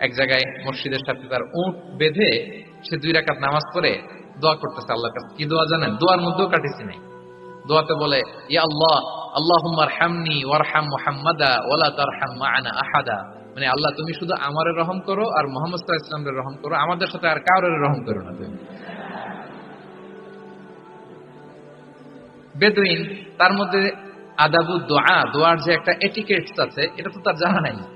এক জায়গায় মসজিদের সাথে তার উঁট বেঁধে সে দুই রাকাত নামাজ পড়ে দোয়া করতেছে আল্লাহর কাছে। কি দোয়া জানেন? দোয়ার মধ্যেও কাটিছি নাই। দোয়াতে বলে, ইয়া আল্লাহ আল্লাহুম্মার হামনি তারহাম মা'ানা আহাদা। মানে আল্লাহ, তুমি শুধু আমারে রহম করো আর মোহাম্মদ আলাইহি রহম করো। আমাদের সাথে আর কারোর রহম করো না তুমি। বেদুইন তার মধ্যে আদাবু দোয়া, দোয়ার যে একটা এটিকেটস আছে, এটা তো তার জানা নাই।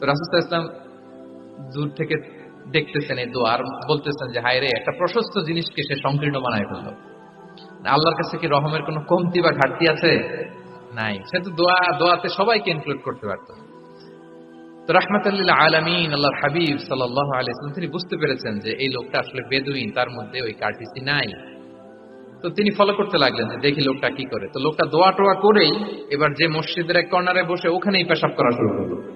তো রাসুল ইসলাম দূর থেকে দেখতেছেন এই দোয়ার বলতেছেন যে হায় রে একটা প্রশস্ত জিনিসকে সে সংকীর্ণ বানায় ফেলল। আল্লাহর কাছে কি রহমের কোনো কমতি বা ঘাটতি আছে? নাই। সে তো দোয়া, দোয়াতে সবাইকে ইনক্লুড করতে পারতো। তো আল্লাহর হাবিব আলাইহি তিনি বুঝতে পেরেছেন যে এই লোকটা আসলে বেদুইন, তার মধ্যে ওই কার্টিসি নাই। তো তিনি ফলো করতে লাগলেন যে, দেখি লোকটা কি করে? তো লোকটা দোয়া টোয়া করেই এবার যে মসজিদের এক কর্নারে বসে ওখানেই পেশাব করা শুরু করল।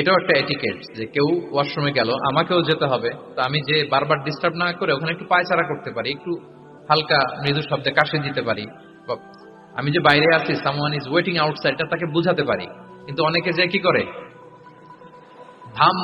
এটাও একটা এটিকেট যে কেউ ওয়াশরুমে গেল, আমাকেও যেতে হবে, তো আমি যে বারবার ডিস্টার্ব না করে ওখানে একটু পায়চারা করতে পারি, একটু হালকা মৃদু শব্দে কাশি দিতে পারি আমি যে বাইরে আছি সামওয়ান ইজ ওয়েটিং আউটসাইডটা তাকে বুঝাতে পারি, কিন্তু অনেকে যে কি করে? ধাম